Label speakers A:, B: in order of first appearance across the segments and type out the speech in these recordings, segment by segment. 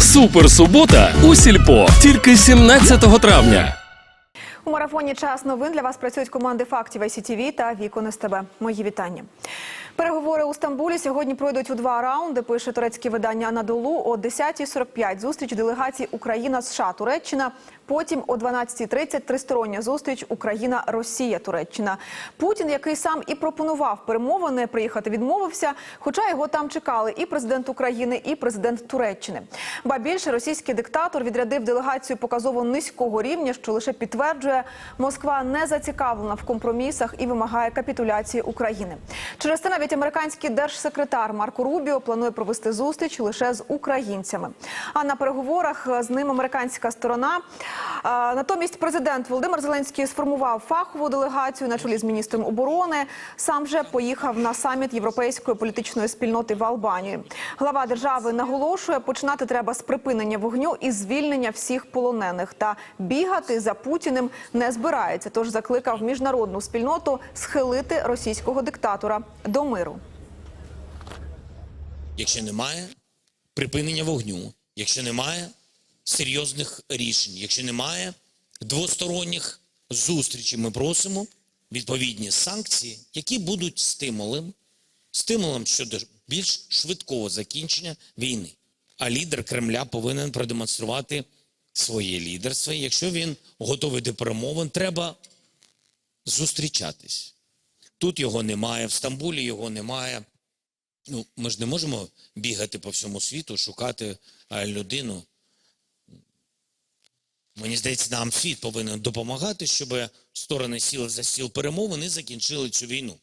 A: Суперсубота у сільпо тільки 17 травня.
B: У марафоні час новин для вас працюють команди фактів ICTV та Вікон СТБ. Мої вітання. Переговори у Стамбулі сьогодні пройдуть у два раунди. Пише турецьке видання Анадолу о 10.45 зустріч делегацій Україна США Туреччина. Потім о 12.30 тристороння зустріч Україна Росія Туреччина. Путін, який сам і пропонував перемовини, приїхати відмовився. Хоча його там чекали і президент України, і президент Туреччини. Ба більше російський диктатор відрядив делегацію показово низького рівня, що лише підтверджує, Москва не зацікавлена в компромісах і вимагає капітуляції України. Через це навіть американський держсекретар Марко Рубіо планує провести зустріч лише з українцями. А на переговорах з ним американська сторона. Натомість президент Володимир Зеленський сформував фахову делегацію на чолі з міністром оборони. Сам же поїхав на саміт європейської політичної спільноти в Албанію. Глава держави наголошує, починати треба з припинення вогню і звільнення всіх полонених. Та бігати за Путіним не збирається. Тож закликав міжнародну спільноту схилити російського диктатора до миру.
C: якщо немає припинення вогню, якщо немає серйозних рішень, якщо немає двосторонніх зустрічей, ми просимо відповідні санкції, які будуть стимулом, стимулом щодо більш швидкого закінчення війни. А лідер Кремля повинен продемонструвати своє лідерство. Якщо він готовий до перемовин, треба зустрічатись. Тут його немає, в Стамбулі його немає. Ну, ми ж не можемо бігати по всьому світу, шукати людину. Мені здається, нам світ повинен допомагати, щоб сторони сіли за стіл перемовин і закінчили цю війну.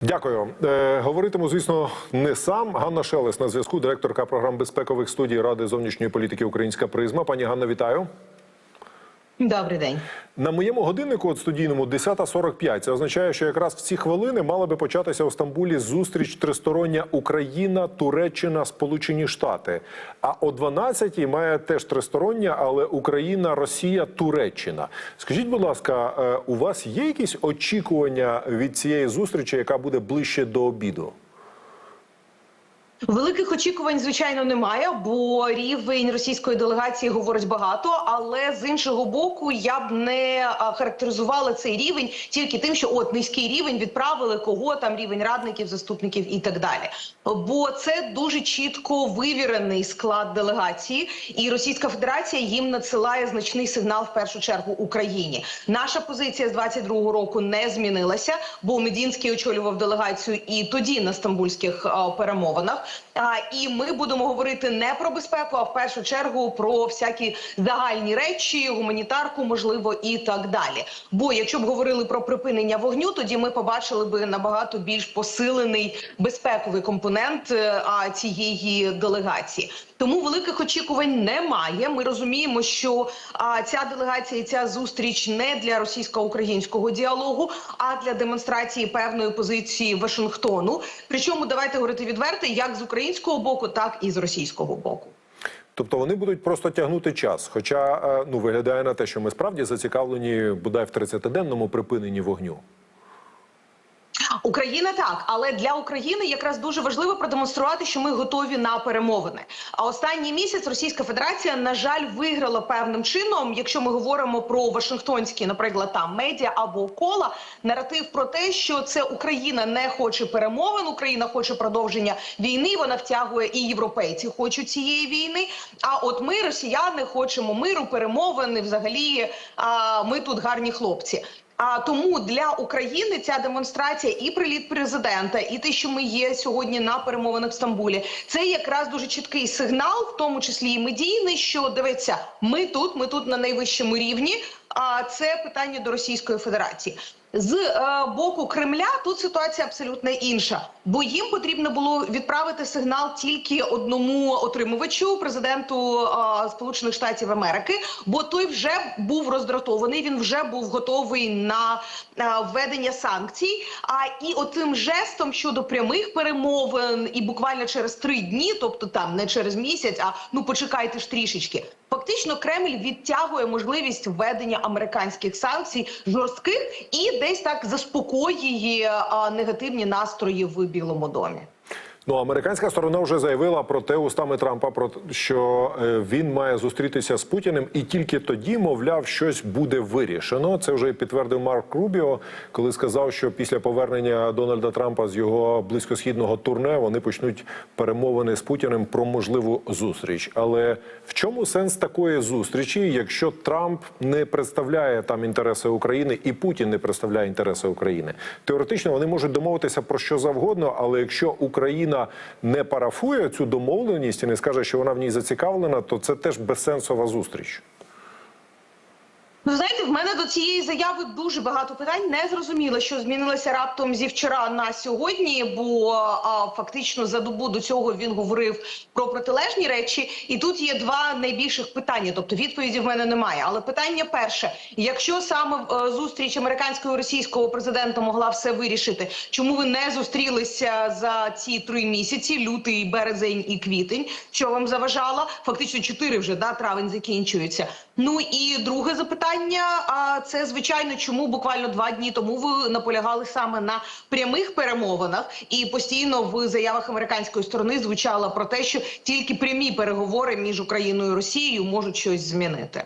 D: Дякую. Е, говоритиму, звісно, не сам. Ганна Шелес на зв'язку, директорка програм безпекових студій Ради зовнішньої політики Українська призма. Пані Ганна, вітаю.
E: Добрий день.
D: На моєму годиннику от студійному 10.45. Це означає, що якраз в ці хвилини мала би початися у Стамбулі зустріч тристороння Україна, Туреччина, Сполучені Штати. А о 12.00 має теж тристороння, але Україна, Росія, Туреччина. Скажіть, будь ласка, е, у вас є якісь очікування від цієї зустрічі, яка буде ближче до обіду?
E: Великих очікувань, звичайно, немає, бо рівень російської делегації говорить багато. Але з іншого боку, я б не характеризувала цей рівень тільки тим, що от низький рівень відправили кого там рівень радників, заступників і так далі. Бо це дуже чітко вивірений склад делегації, і Російська Федерація їм надсилає значний сигнал в першу чергу Україні. Наша позиція з 22-го року не змінилася, бо Медінський очолював делегацію і тоді на стамбульських перемовинах. І ми будемо говорити не про безпеку, а в першу чергу про всякі загальні речі, гуманітарку, можливо, і так далі. Бо якщо б говорили про припинення вогню, тоді ми побачили би набагато більш посилений безпековий компонент е, цієї делегації. Тому великих очікувань немає. Ми розуміємо, що ця делегація і ця зустріч не для російсько-українського діалогу, а для демонстрації певної позиції Вашингтону. Причому давайте говорити відверто, як з українського боку, так і з російського боку.
D: Тобто вони будуть просто тягнути час. Хоча е, ну виглядає на те, що ми справді зацікавлені бодай в 30-денному припиненні вогню.
E: Україна так, але для України якраз дуже важливо продемонструвати, що ми готові на перемовини. А останній місяць Російська Федерація, на жаль, виграла певним чином, якщо ми говоримо про Вашингтонські, наприклад, там медіа або кола, наратив про те, що це Україна не хоче перемовин, Україна хоче продовження війни. Вона втягує і європейці хочуть цієї війни. А от ми, росіяни, хочемо миру, перемовин. і Взагалі, а, ми тут гарні хлопці. А тому для України ця демонстрація і приліт президента, і те, що ми є сьогодні на перемовинах в Стамбулі, це якраз дуже чіткий сигнал, в тому числі і медійний, що дивиться, ми тут, ми тут на найвищому рівні. А це питання до Російської Федерації. З е, боку Кремля тут ситуація абсолютно інша, бо їм потрібно було відправити сигнал тільки одному отримувачу президенту е, Сполучених Штатів Америки, бо той вже був роздратований. Він вже був готовий на е, введення санкцій. А і отим жестом щодо прямих перемовин, і буквально через три дні, тобто там не через місяць, а ну почекайте ж трішечки. Фактично, Кремль відтягує можливість введення американських санкцій жорстких і десь так заспокоює негативні настрої в Білому домі.
D: Ну, американська сторона вже заявила про те устами Трампа, про що е, він має зустрітися з Путіним, і тільки тоді, мовляв, щось буде вирішено. Це вже підтвердив Марк Рубіо, коли сказав, що після повернення Дональда Трампа з його близькосхідного турне вони почнуть перемовини з Путіним про можливу зустріч. Але в чому сенс такої зустрічі, якщо Трамп не представляє там інтереси України і Путін не представляє інтереси України? Теоретично вони можуть домовитися про що завгодно, але якщо Україна не парафує цю домовленість і не скаже, що вона в ній зацікавлена, то це теж безсенсова зустріч.
E: Ну, знаєте, мене до цієї заяви дуже багато питань. Не зрозуміло, що змінилося раптом зі вчора на сьогодні, бо а, фактично за добу до цього він говорив про протилежні речі. І тут є два найбільших питання. Тобто відповіді в мене немає. Але питання перше: якщо саме е, зустріч американського і російського президента могла все вирішити, чому ви не зустрілися за ці три місяці: лютий, березень і квітень? Що вам заважало? Фактично чотири вже да травень закінчується. Ну і друге запитання. А це звичайно, чому буквально два дні тому ви наполягали саме на прямих перемовинах, і постійно в заявах американської сторони звучало про те, що тільки прямі переговори між Україною і Росією можуть щось змінити.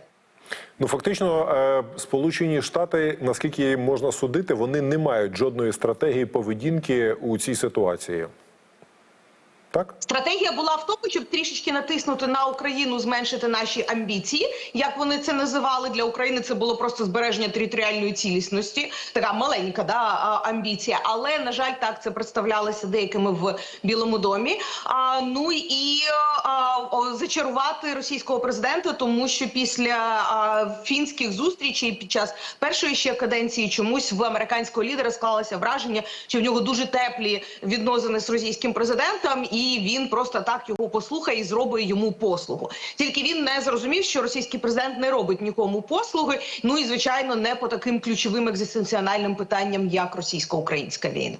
D: Ну фактично, е, Сполучені Штати, наскільки можна судити, вони не мають жодної стратегії поведінки у цій ситуації. Так?
E: Стратегія була в тому, щоб трішечки натиснути на Україну, зменшити наші амбіції. Як вони це називали для України? Це було просто збереження територіальної цілісності, така маленька да амбіція. Але на жаль, так це представлялося деякими в Білому домі. А ну і а, зачарувати російського президента, тому що після а, фінських зустрічей під час першої ще каденції чомусь в американського лідера склалося враження, що в нього дуже теплі відносини з російським президентом, і він просто так його послухає і зробить йому послугу. Тільки він не зрозумів, що російський президент не робить нікому послуги. Ну і звичайно, не по таким ключовим екзистенціональним питанням, як російсько-українська війна.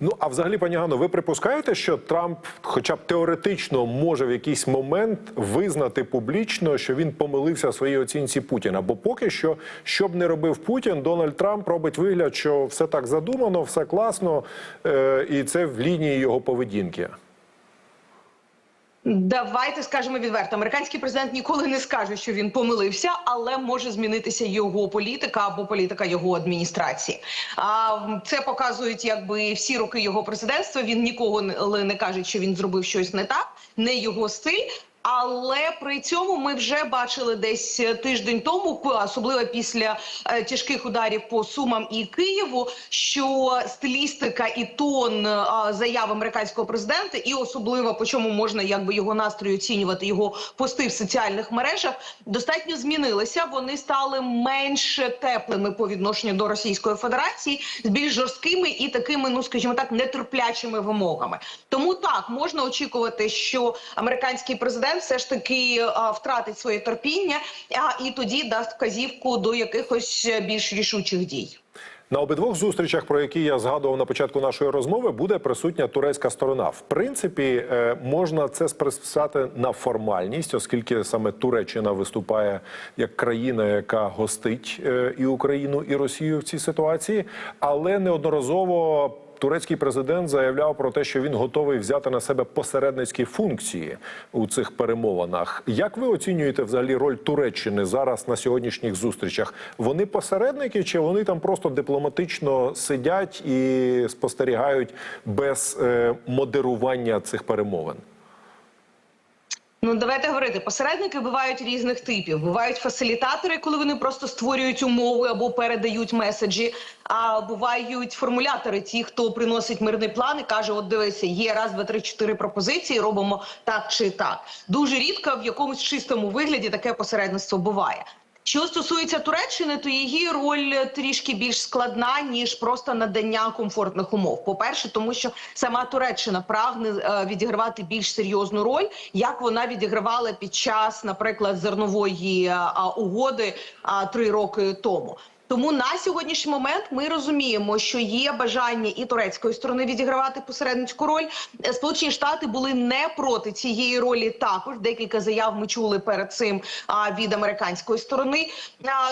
D: Ну а взагалі, пані Ганно, ви припускаєте, що Трамп, хоча б теоретично, може в якийсь момент визнати публічно, що він помилився в своїй оцінці Путіна? Бо поки що, що б не робив Путін, Дональд Трамп робить вигляд, що все так задумано, все класно, е- і це в лінії його поведінки.
E: Давайте скажемо відверто. Американський президент ніколи не скаже, що він помилився, але може змінитися його політика або політика його адміністрації. А це показують якби всі роки його президентства. Він нікого не, каже, що він зробив щось не так, не його стиль. Але при цьому ми вже бачили десь тиждень тому, особливо після е, тяжких ударів по Сумам і Києву, що стилістика і тон е, заяв американського президента, і особливо по чому можна якби його настрої оцінювати його пости в соціальних мережах, достатньо змінилися. Вони стали менш теплими по відношенню до Російської Федерації, з більш жорсткими і такими, ну скажімо так, нетерплячими вимогами. Тому так можна очікувати, що американський президент все ж таки втратить своє терпіння, а і тоді дасть вказівку до якихось більш рішучих дій.
D: На обидвох зустрічах, про які я згадував на початку нашої розмови, буде присутня турецька сторона. В принципі, е, можна це списати на формальність, оскільки саме Туреччина виступає як країна, яка гостить е, і Україну, і Росію в цій ситуації, але неодноразово. Турецький президент заявляв про те, що він готовий взяти на себе посередницькі функції у цих перемовинах. Як ви оцінюєте взагалі роль Туреччини зараз на сьогоднішніх зустрічах? Вони посередники, чи вони там просто дипломатично сидять і спостерігають без е, модерування цих перемовин?
E: Ну, давайте говорити. Посередники бувають різних типів. Бувають фасилітатори, коли вони просто створюють умови або передають меседжі. А бувають формулятори, ті, хто приносить мирний план і каже: От дивися, є раз, два, три, чотири пропозиції. Робимо так чи так. Дуже рідко в якомусь чистому вигляді таке посередництво буває. Що стосується Туреччини, то її роль трішки більш складна ніж просто надання комфортних умов. По перше, тому що сама Туреччина прагне е, відігравати більш серйозну роль, як вона відігравала під час, наприклад, зернової е, угоди три роки тому. Тому на сьогоднішній момент ми розуміємо, що є бажання і турецької сторони відігравати посередницьку роль. Е, Сполучені Штати були не проти цієї ролі. Також декілька заяв ми чули перед цим від американської сторони.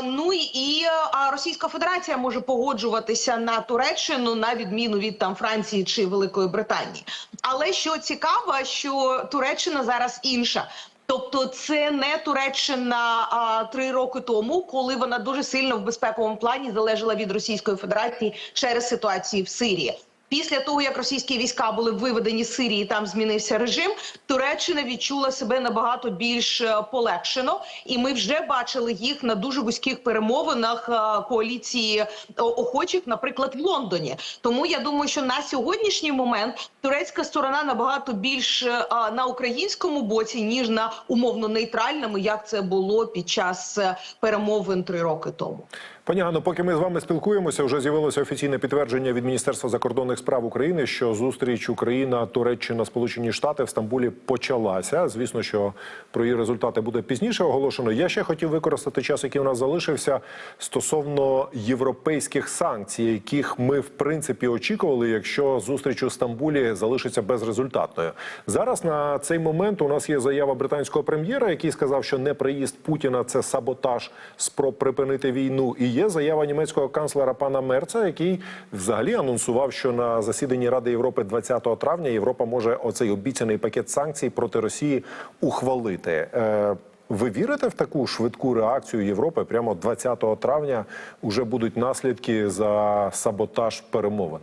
E: Ну і Російська Федерація може погоджуватися на Туреччину на відміну від там Франції чи Великої Британії. Але що цікаво, що Туреччина зараз інша. Тобто це не Туреччина а, три роки тому, коли вона дуже сильно в безпековому плані залежала від Російської Федерації через ситуацію в Сирії. Після того, як російські війська були виведені з Сирії, там змінився режим. Туреччина відчула себе набагато більш е, полегшено, і ми вже бачили їх на дуже вузьких перемовинах е, коаліції охочих, наприклад, в Лондоні. Тому я думаю, що на сьогоднішній момент турецька сторона набагато більш е, на українському боці ніж на умовно нейтральному, як це було під час е, перемовин три роки тому.
D: Пані Ганно, поки ми з вами спілкуємося, вже з'явилося офіційне підтвердження від Міністерства закордонних справ України, що зустріч Україна, Туреччина, Сполучені Штати в Стамбулі почалася. Звісно, що про її результати буде пізніше оголошено. Я ще хотів використати час, який у нас залишився стосовно європейських санкцій, яких ми в принципі очікували, якщо зустріч у Стамбулі залишиться безрезультатною. Зараз на цей момент у нас є заява британського прем'єра, який сказав, що неприїзд Путіна це саботаж спроб припинити війну. І є заява німецького канцлера пана Мерца, який взагалі анонсував, що на засіданні Ради Європи 20 травня Європа може оцей обіцяний пакет санкцій проти Росії ухвалити. Е, ви вірите в таку швидку реакцію Європи? Прямо 20 травня вже будуть наслідки за саботаж перемовин.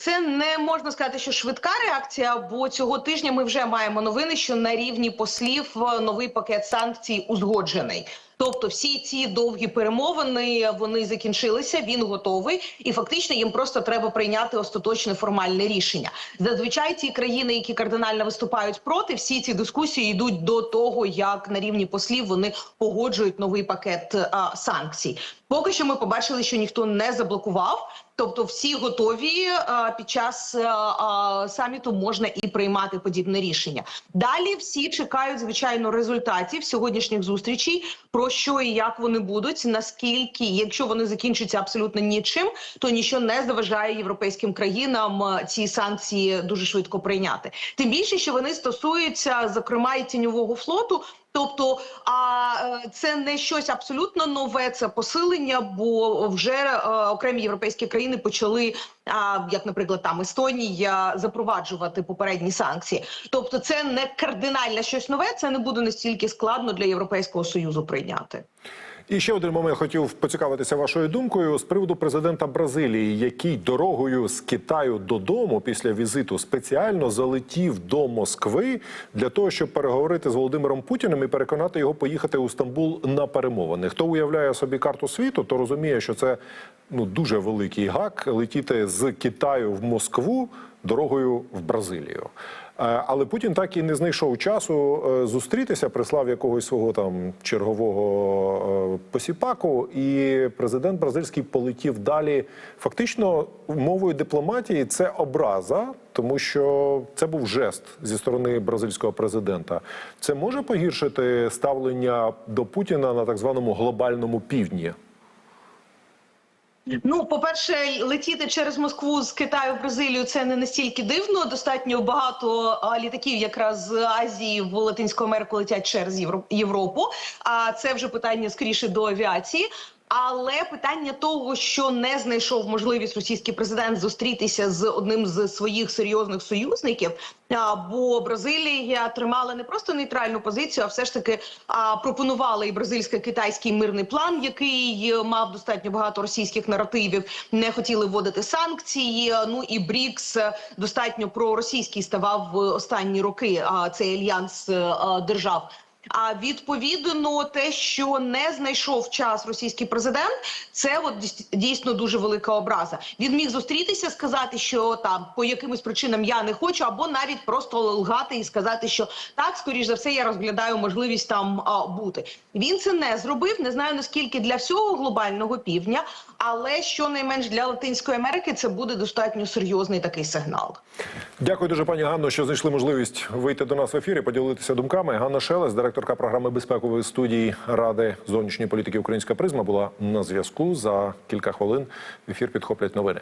E: Це не можна сказати, що швидка реакція, бо цього тижня ми вже маємо новини, що на рівні послів е, новий пакет санкцій узгоджений. Тобто, всі ці довгі перемовини вони закінчилися. Він готовий, і фактично їм просто треба прийняти остаточне формальне рішення. Зазвичай ті країни, які кардинально виступають проти, всі ці дискусії йдуть до того, як на рівні послів вони погоджують новий пакет а, санкцій. Поки що ми побачили, що ніхто не заблокував. Тобто, всі готові а, під час а, а, саміту можна і приймати подібне рішення. Далі всі чекають звичайно результатів сьогоднішніх зустрічей. Про що і як вони будуть, наскільки, якщо вони закінчаться абсолютно нічим, то нічого не заважає європейським країнам ці санкції дуже швидко прийняти. Тим більше, що вони стосуються зокрема і тіньового флоту. Тобто, а е, це не щось абсолютно нове, це посилення, бо вже е, окремі європейські країни почали, як, наприклад, там Естонія, запроваджувати попередні санкції. Тобто, це не кардинально щось нове, це не буде настільки складно для Європейського союзу прийняти.
D: І ще один момент хотів поцікавитися вашою думкою з приводу президента Бразилії, який дорогою з Китаю додому після візиту спеціально залетів до Москви для того, щоб переговорити з Володимиром Путіним і переконати його поїхати у Стамбул на перемовини. Хто уявляє собі карту світу, то розуміє, що це ну дуже великий гак летіти з Китаю в Москву дорогою в Бразилію. Е, Але Путін так і не знайшов часу е, зустрітися, прислав якогось свого там чергового е, посіпаку, і президент бразильський полетів далі. Фактично, мовою дипломатії це образа, тому що це був жест зі сторони бразильського президента. Це може погіршити ставлення до Путіна на так званому глобальному півдні.
E: Ну, по-перше, летіти через Москву з Китаю в Бразилію це не настільки дивно. Достатньо багато літаків, якраз з Азії в Латинську Америку летять через Євро- Європу. А це вже питання скоріше до авіації. Але питання того, що не знайшов можливість російський президент зустрітися з одним з своїх серйозних союзників, бо Бразилія тримала не просто нейтральну позицію, а все ж таки пропонувала і бразильсько-китайський мирний план, який е, мав достатньо багато російських наративів. Не хотіли вводити санкції. Ну і БРІКС е, достатньо проросійський ставав в останні роки. А цей альянс е, держав. А відповідно, те, що не знайшов час російський президент, це от дійс- дійсно дуже велика образа. Він міг зустрітися, сказати, що там по якимось причинам я не хочу, або навіть просто лгати і сказати, що так, скоріш за все, я розглядаю можливість там а, бути. Він це не зробив. Не знаю наскільки для всього глобального півдня, але щонайменш для Латинської Америки це буде достатньо серйозний такий сигнал.
D: Дякую дуже, пані Ганно, що знайшли можливість вийти до нас в ефірі, поділитися думками. Ганна Шелест, директор редакторка програми безпекової студії Ради зовнішньої політики Українська призма була на зв'язку. За кілька хвилин в ефір підхоплять новини.